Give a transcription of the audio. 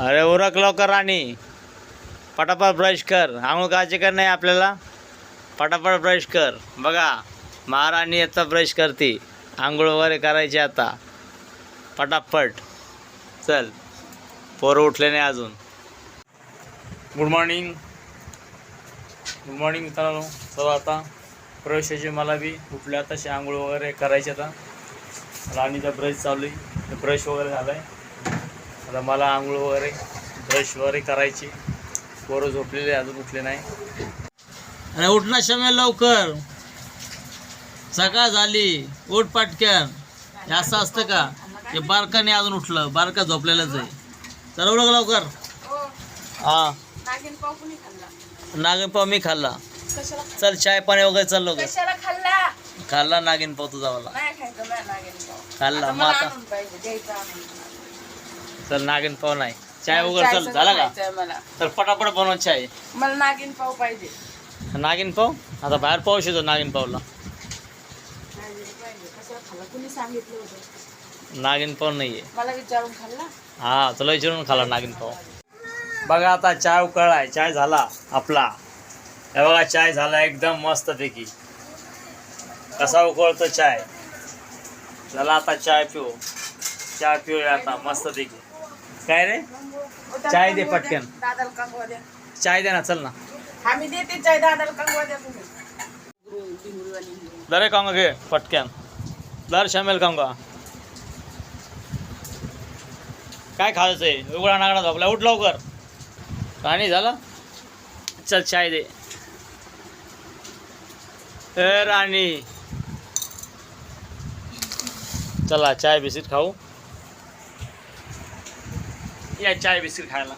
अरे उरक लवकर राणी. पटापट ब्रश कर. आंघोळ करायची कर नाही आपल्याला? पटापट ब्रश कर. बघा महाराणी आता ब्रश करते. आंघोळ वगैरे करायची आता. पटापट. चल पोरं उठले नाही अजून. गुड मॉर्निंग गुड मॉर्निंग मित्रांनो. चला आता प्रवेशाची मला बी उठल्या तशी आंघोळ वगैरे करायची आता. राणीचा ब्रश चालू आहे. ब्रश वगैरे झाला आहे आता मला आंघोळ वगैरे ब्रश वगैरे करायची. पोरं झोपलेले अजून उठले नाही. अरे उठ ना शमे लवकर. सकाळ झाली. उठ पाटक्यान हे असं असतं का? हे बारकाने अजून उठलं. बारका झोपलेलंच आहे. चल उडक लवकर. हा. नागिन पाव कुणी खाल्ला? नागिन पाव मी खाल्ला. कशाला? चल चाय पाणी वगैरे चल लवकर. कशाला खाल्ला? खाल्ला नागिन पाव तुझा मला नाही खायचं नाही नागिन पाव. खाल्ला. मग आता चल नागिन पाव नाही. चाय वगैरे चल झाला का? मला. तर पटापट बनव चाय. मला नागिन पाव पाहिजे. नागिन पाव? आता बाहेर पाऊस येतो नागिन पावला. नागिन पाव नाहीये. मला विचारून खाल्ला? हा तुला विचारून खाला नागिन पाव. बघा आता चाय उकळलाय. चाय झाला आपला. हे बघा चाय झाला एकदम मस्त पैकी कसा उकळतो चाय? झाला आता चाय पिऊ. चाय पिऊया आता मस्त पैकी काय रे? चाय दे पटकन. द्या. दादाला कंगवा द्या चाय दे ना चल ना. आम्ही देते चाय दादाला कंगवा द्या तुम्ही. गुरु, भिंगरूवाली. दरे कांगा घे पटक्यान दर शामेल कांगा काय खायचंय? उघडा नागडा झोपला उठ लवकर. पाणी झालं? चल चाय दे. ए राणी. चला चाय बिस्किट खाऊ. या चाय बिस्किट खायला.